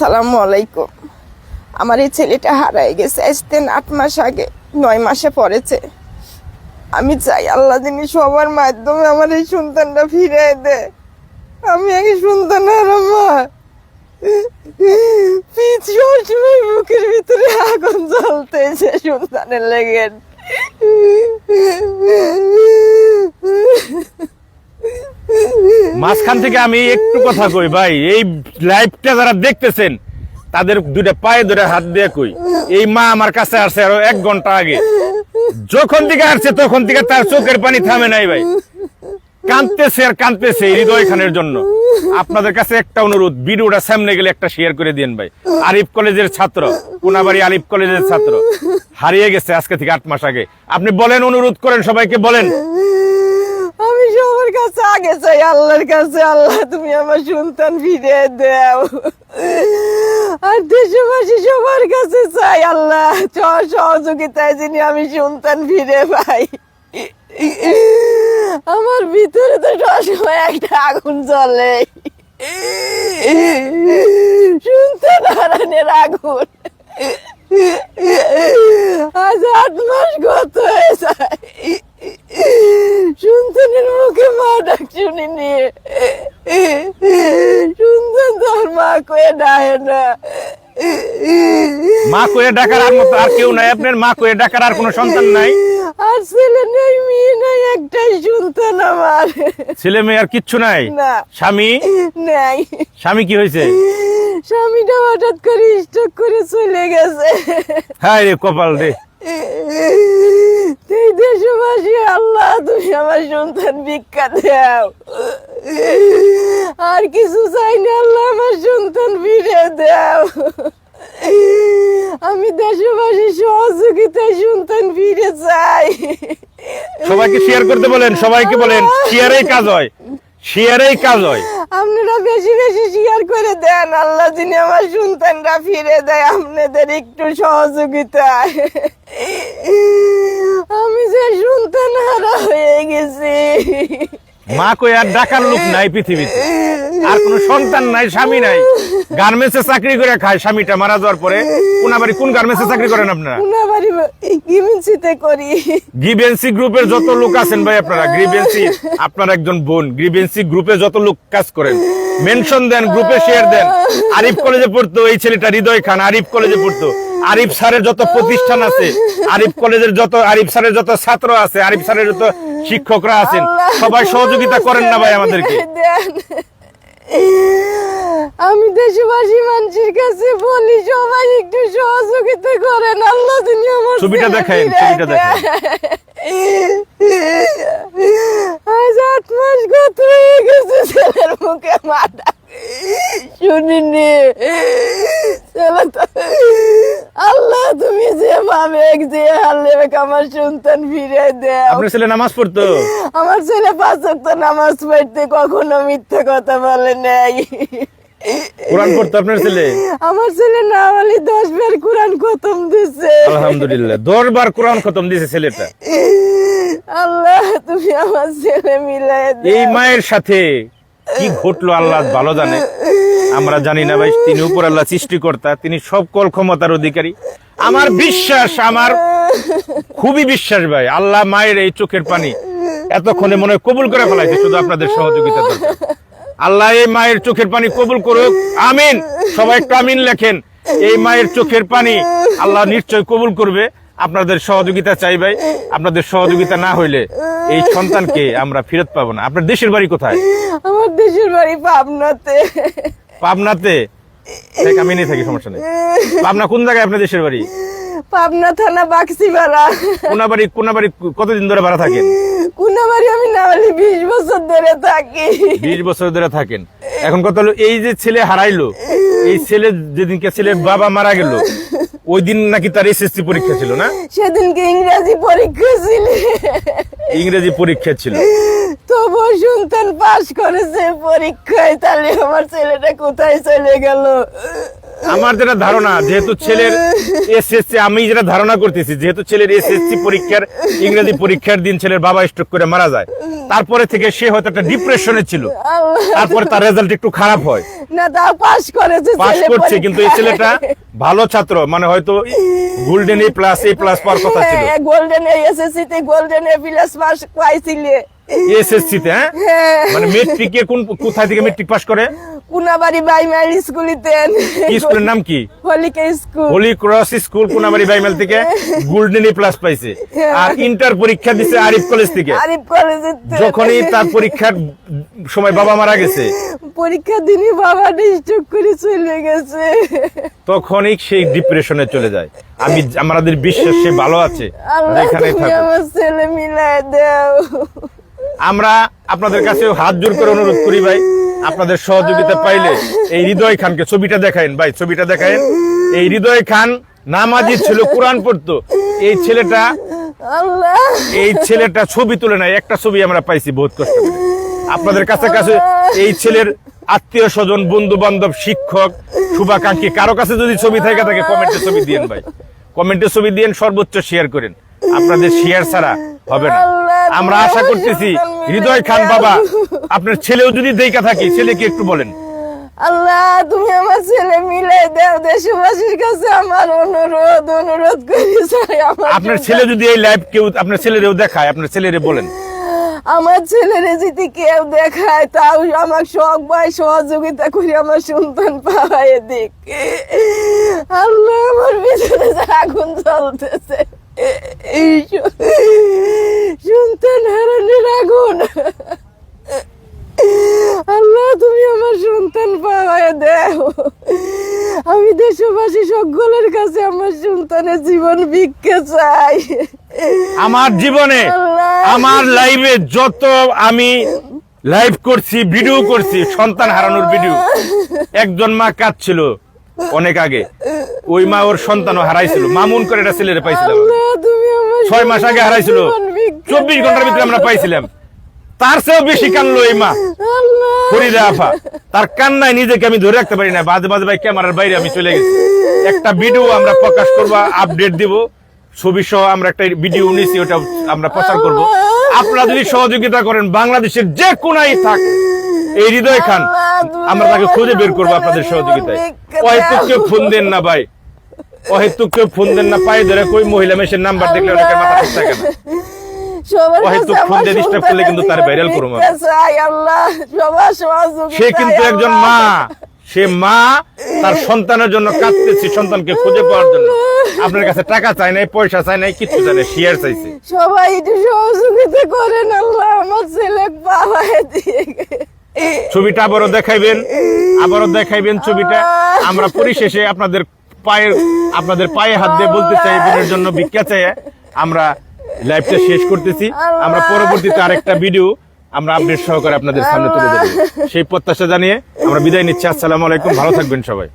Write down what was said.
সালামু আলাইকুম। আমার এই ছেলেটা হারাই গেছে। আসতেন আট মাস আগে, নয় মাসে পড়েছে। আমি চাই আল্লাহ যিনি সবার মাধ্যমে আমার এই সন্তানটা ফিরে দে। আমি আগে সন্তান সবসময় বুকের ভিতরে আগুন জ্বলতেছে সন্তানের লেগে। মাঝখান থেকে আমি একটু কথা কই, ভাই। এই লাইভটা যারা দেখতেছেন, তাদের দুটা পায়ে ধরে হাত দিয়ে কই, এই মা আমার কাছে আসছে আরও এক ঘণ্টা আগে। যখন থেকে আসছে, তখন থেকে তার চোখের পানি থামে নাই, ভাই। কাঁদতেছে আর কাঁদতেছে হৃদয় খানের জন্য। আপনাদের কাছে একটা অনুরোধ, ভিডিওটা সামনে গেলে একটা শেয়ার করে দিন ভাই। আরিফ কলেজের ছাত্র, কোনাবাড়ি আরিফ কলেজের ছাত্র। হারিয়ে গেছে আজকে থেকে আট মাস আগে। আপনি বলেন, অনুরোধ করেন সবাইকে, বলেন। কাছে আগে চাই, আল্লাহর কাছে, আল্লাহ, তুমি আমার সন্তান ফিরে দাও। আর দেশবাসী সবার কাছে চাই, আল্লাহ সহযোগিতায় যিনি আমি সন্তান ফিরে পাই। আমার ভিতরে তো সবসময় একটা আগুন জ্বলে। সন্তান হারানের আগুন। আজ আট মাস গত হয়ে যায় সন্তানের মুখে মা ডাক শুনিনি সন্তান তোর মা কয়ে না। মা কয়ে ডাকার আর মতো আর কেউ নাই। আপনার মা কয়ে ডাকার আর কোনো সন্তান নাই? আর ছেলে নেই মেয়ে নাই একটাই সন্তান আমার। ছেলে মেয়ে আর কিচ্ছু নাই? না। স্বামী? নাই। স্বামী কি হয়েছে? স্বামীটা হঠাৎ করে করে চলে গেছে। হায় রে কপাল রে। দেশবাসী আল্লাহ তুমি আমার সন্তান ভিক্ষা দাও। আর কিছু চাই না আল্লাহ আমার সন্তান ফিরে দাও। আমি দেশবাসী সহযোগিতায় সন্তান ফিরে চাই। সবাইকে শেয়ার করতে বলেন সবাইকে বলেন শেয়ারেই কাজ হয়। শেয়ারেই কাজ হয়। আপনারা বেশি বেশি শেয়ার করে দেন আল্লাহ যিনি আমার সন্তানরা ফিরে দেয় আপনাদের একটু সহযোগিতায় আমি যে সন্তান হারা হয়ে গেছি মা কই আর ডাকার লোক নাই পৃথিবীতে। আর কোনো সন্তান নাই স্বামী নাই। গার্মেন্টসে চাকরি করে খায় স্বামীটা মারা যাওয়ার পরে। কোনাবাড়ি কোন গার্মেন্টসে চাকরি করেন আপনারা? উনাবাড়ি ইমিনসিতে করি। গ্রিভেন্সি গ্রুপের যত লোক আছেন ভাই আপনারা গ্রিভেন্সি আপনার একজন বোন গ্রিভেন্সি গ্রুপে যত লোক কাজ করেন মেনশন দেন গ্রুপে শেয়ার দেন। আরিফ কলেজে পড়তো এই ছেলেটা হৃদয় খান আরিফ কলেজে পড়তো। আরিফ স্যারের যত প্রতিষ্ঠান আছে আরিফ কলেজের যত আরিফ স্যারের যত ছাত্র আছে আরিফ স্যারের যত শিক্ষকরা আছেন সবাই সহযোগিতা করেন না ভাই আমাদেরকে। আমি দেশবাসী মানুষের কাছে বলি সবাই একটু সহযোগিতা করেন। আল্লাহ যিনি আমার ছবিটা ফিরে ছবিটা দেখান। আজ আট মাস গত হয়ে গেছে ছেলের মুখে মাটা শুনিনি। ছেলে আল্লাহ তুমি যেভাবে যে হারলে আমার সন্তান ফিরে দেও। আপনার ছেলে নামাজ পড়তো? আমার ছেলে পাঁচ ওয়াক্ত নামাজ পড়তে কখনো মিথ্যা কথা বলে নাই। কোরআন পড়তো আপনার ছেলে? আমার ছেলে না বলি দশ বার কোরআন খতম দিছে। আলহামদুলিল্লাহ দশবার কোরআন খতম দিয়েছে ছেলেটা। আল্লাহ তুমি আমার ছেলে মিলাই এই মায়ের সাথে কি ঘটলো আল্লাহ ভালো জানে? আমরা জানি না ভাই, তিনি উপর আল্লাহ সৃষ্টিকর্তা, তিনি সব কল ক্ষমতার অধিকারী। আমার বিশ্বাস, আমার খুবই বিশ্বাস ভাই, আল্লাহ মায়ের এই চোখের পানি এতক্ষণে মনে হয় কবুল করে ফেলাইছে, শুধু আপনাদের সহযোগিতা। আল্লাহ এই মায়ের চোখের পানি কবুল করুক, আমিন। সবাই একটু আমিন লেখেন, এই মায়ের চোখের পানি আল্লাহ নিশ্চয় কবুল করবে। আপনাদের সহযোগিতা চাই ভাই। আপনাদের সহযোগিতা না হইলে এই সন্তানকে আমরা ফেরত পাবো না। আপনার দেশের বাড়ি কোথায়? আমার দেশের বাড়ি পাবনাতে। পাবনাতে? আমি নিয়ে থাকি সমস্যা নেই। পাবনা কোন জায়গায় আপনার দেশের বাড়ি? পাবনা থানা বাক্সিপাড়া কোনাবাড়ি কোনাবাড়ি কতদিন ধরে ভাড়া থাকেন? কুনাবাড়ি আমি না বলি বিশ বছর ধরে থাকি। বিশ বছর ধরে থাকেন। এখন কত হলো এই যে ছেলে হারাইলো এই ছেলে যেদিনকে ছেলের বাবা মারা গেল ওই দিন নাকি তার এসএসসি পরীক্ষা ছিল না? সেদিনকে ইংরেজি পরীক্ষা ছিল। ইংরেজি পরীক্ষা ছিল। তবু সন্তান পাশ করেছে পরীক্ষায় তাহলে আমার ছেলেটা কোথায় চলে গেল? আমার যেটা ধারণা যেহেতু ছেলের এসএসসি আমি যেটা ধারণা করতেছি যেহেতু ছেলের এসএসসি পরীক্ষার ইংরেজি পরীক্ষার দিন ছেলের বাবা স্ট্রোক করে মারা যায় তারপরে থেকে সে হয়তো একটা ডিপ্রেশনে ছিল। তারপরে তার রেজাল্ট একটু খারাপ হয়। না তাও পাস করেছে পাস করছে কিন্তু এই ছেলেটা ভালো ছাত্র মানে হয়তো golden A plus A plus পাওয়ার কথা ছিল। গোল্ডেন এ এসএসসি তে গোল্ডেন এ প্লাস পাস পাইছিলে এসএসসি তে হ্যাঁ? হ্যাঁ। মানে মেট্রিকে কোন কোথায় থেকে মেট্রিক পাস করে? কুনাবাড়ি বাইমাইল স্কুলিতে কি স্কুলের নাম কি? School Holy Cross school Konabari থেকে গোল্ডেন প্লাস পাইছে। আর ইন্টার পরীক্ষা দিছে আরিফ কলেজ থেকে। আরিফ কলেজে যখনই তার পরীক্ষার সময় বাবা মারা গেছে। পরীক্ষা দিনই বাবা ডিস্টার্ব করে চলে গেছে। তখনই সেই ডিপ্রেশনে চলে যায়। আমি আমাদের বিশ্বাস সে ভালো আছে। থাকুক। আমার ছেলে মিলাই দাও। আমরা আপনাদের কাছে হাত জোর করে অনুরোধ করি ভাই, আপনাদের সহযোগিতা পাইলে এই হৃদয় খানকে ছবিটা দেখায়েন ভাই, ছবিটা দেখায়েন। এই হৃদয় খান নামাজি ছিল কোরআন পড়তো। এই ছেলেটা এই ছেলেটা ছবি তুলে নাই, একটা ছবি আমরা পাইছি বহুত কষ্ট আপনাদের কাছে কাছে এই ছেলের আত্মীয় স্বজন বন্ধু বান্ধব শিক্ষক, শুভাকাঙ্ক্ষী, কারও কাছে যদি ছবি থাকে থাকে কমেন্টে ছবি দিয়েন ভাই। কমেন্টে ছবি দিয়েন, সর্বোচ্চ শেয়ার করেন। আপনাদের শেয়ার ছাড়া হবে না। আমরা আশা করতেছি হৃদয় খান বাবা আপনার ছেলেও যদি দেখা থাকি ছেলেকে একটু বলেন। আল্লাহ তুমি আমার ছেলে মিলাই দাও দেশবাসীর কাছে আমার অনুরোধ অনুরোধ করি আপনার ছেলে যদি এই লাইভ কেউ আপনার ছেলেরেও দেখায় আপনার ছেলেরে বলেন। আমার ছেলেরে যদি কেউ দেখায় তাও আমার শখ ভাই সহযোগিতা করে আমার সন্তান পাওয়ায় দিক। আল্লাহ আমার ভিতরে আগুন জ্বলতেছে। এই সন্তান হারানোর আগুন। আল্লাহ তুমি আমার সন্তান পাওয়ায় দেও। আমি দেশবাসী সকলের কাছে আমার সন্তানের জীবন ভিক্ষা চাই। আমার জীবনে আমার লাইভে যত আমি লাইভ করছি ভিডিও করছি সন্তান হারানোর ভিডিও একজন মা কাঁদছিল। অনেক আগে। ওই মা ওর সন্তানও হারাইছিল। মামুন করে একটা ছেলেরে পাইছিলাম ছয় মাস আগে হারাইছিল। চব্বিশ ঘণ্টার ভিতরে আমরা পাইছিলাম। তার চেয়েও বেশি কানলো এই মা। ফরিদা আফা তার কান্নায় নিজেকে আমি ধরে রাখতে পারি না। বাজে বাজে ভাই ক্যামেরার বাইরে আমি চলে গেছি। একটা ভিডিও আমরা প্রকাশ করব আপডেট দিব। ছবি সহ আমরা একটা ভিডিও নিয়েছি ওটা আমরা প্রচার করব। আপনারা যদি সহযোগিতা করেন বাংলাদেশের যে কোনায় থাক এই হৃদয় খান আমরা তাকে খুঁজে বের করব আপনাদের সহযোগিতায়। অহেতুক কেউ ফোন দেন না ভাই। অহেতুক কেউ ফোন দেন না পায়ে ধরে কই মহিলা মেশের নাম্বার দেখলে অনেকের মাথা ঠিক থাকে না। সে কিন্তু একজন মা। সে মা তার সন্তানের জন্য কাঁদতেছে সন্তানকে খুঁজে পাওয়ার জন্য। আপনার কাছে টাকা চাই নাই পয়সা চাই নাই কিছু চাই নাই শেয়ার চাইছে। সবাই একটু সহযোগিতা করেন আল্লাহ আমার ছেলে দিয়ে ছবিটা আবারও দেখাইবেন আবারও দেখাইবেন ছবিটা। আমরা পরিশেষে আপনাদের পায়ে আপনাদের পায়ে হাত দিয়ে বলতে চাই, বোনের জন্য ভিক্ষা চাই আমরা লাইভটা শেষ করতেছি। আমরা পরবর্তীতে আরেকটা ভিডিও আমরা আপডেট সহকারে আপনাদের সামনে তুলে দেবো সেই প্রত্যাশা জানিয়ে আমরা বিদায় নিচ্ছি। আসসালামু আলাইকুম, ভালো থাকবেন সবাই।